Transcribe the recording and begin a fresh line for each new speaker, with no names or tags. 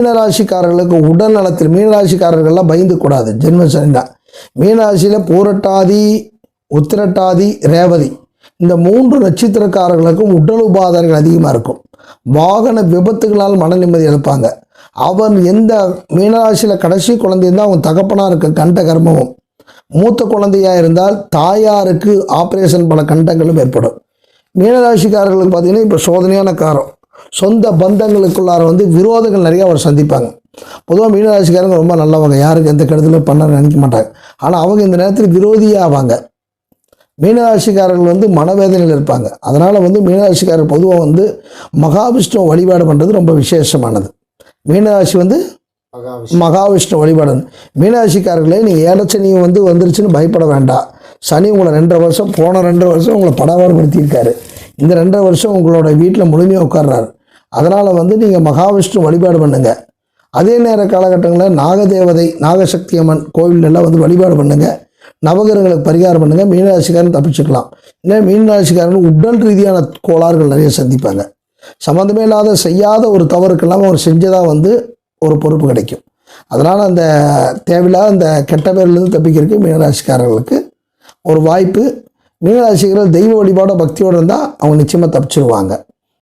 மீனராசிக்காரர்களுக்கு உடல் நலத்தில் மீனராசிக்காரர்கள்லாம் பயந்து கூடாது. ஜென்மசனி தான் மீனராசியில் பூரட்டாதி உத்திரட்டாதி ரேவதி. இந்த மூன்று நட்சத்திரக்காரர்களுக்கும் உடல் உபாதைகள் அதிகமாக இருக்கும். வாகன விபத்துகளால் மன நிம்மதி இழப்பாங்க. அவன் எந்த மீனராசியில் கடைசி குழந்தை இருந்தால் அவங்க தகப்பனாக இருக்க கண்ட கர்மமும் மூத்த குழந்தையாக இருந்தால் தாயாருக்கு ஆப்ரேஷன் பல கண்டங்களும் ஏற்படும். மீனராசிக்காரர்களுக்கு பார்த்தீங்கன்னா இப்போ சோதனையான காரம். சொந்த பந்தங்களுக்குள்ளார வந்து விரோதங்கள் நிறைய அவர் சந்திப்பாங்க. பொதுவாக மீனராசிக்காரங்க ரொம்ப நல்லவங்க. யாருக்கு எந்த கெடுதலும் பண்ண நினைக்க மாட்டாங்க. ஆனால் அவங்க இந்த நேரத்தில் விரோதியாக ஆவாங்க மீனராசிக்காரர்கள் வந்து மனவேதனையில் இருப்பாங்க. அதனால் வந்து மீனராசிக்காரர் பொதுவாக வந்து மகாவிஷ்ணு வழிபாடு பண்ணுறது ரொம்ப விசேஷமானது. மீனராசி வந்து மகாவிஷ்ணு. வழிபாடு. மீனராசிக்காரர்களே நீங்கள் ஏழச்சனி வந்து வந்துருச்சுன்னு பயப்பட வேண்டாம். சனி உங்களை ரெண்டரை வருஷம் போன ரெண்டரை வருஷம் உங்களை படாபாடுபடுத்தியிருக்காரு இந்த ரெண்டரை வருஷம் உங்களோட வீட்டில் முழுமையாக உட்கார்றாரு. அதனால் வந்து நீங்கள் மகாவிஷ்ணு வழிபாடு பண்ணுங்கள் அதே நேர காலகட்டங்களில் நாகதேவதை நாகசக்தி அம்மன் கோவிலெல்லாம் வந்து வழிபாடு பண்ணுங்கள் நவகிரகங்களுக்கு பரிகாரம் பண்ணுங்கள் மீனராசிக்காரன் தப்பிச்சுக்கலாம். இல்லை மீனராசிக்காரன் உடல் ரீதியான கோளாறுகள் நிறைய சந்திப்பாங்க. சம்மந்தமே இல்லாத செய்யாத ஒரு தவறுக்கெல்லாம் அவர் செஞ்சதாக வந்து ஒரு பொறுப்பு கிடைக்கும். அதனால் அந்த தேவையில்லாத அந்த கெட்ட பேர்லேருந்து தப்பிக்கிறதுக்கு மீனராசிக்காரர்களுக்கு ஒரு வாய்ப்பு. மீனராசிகள் தெய்வ வழிபாட பக்தியோடு இருந்தால் அவங்க நிச்சயமாக தப்பிச்சிருவாங்க.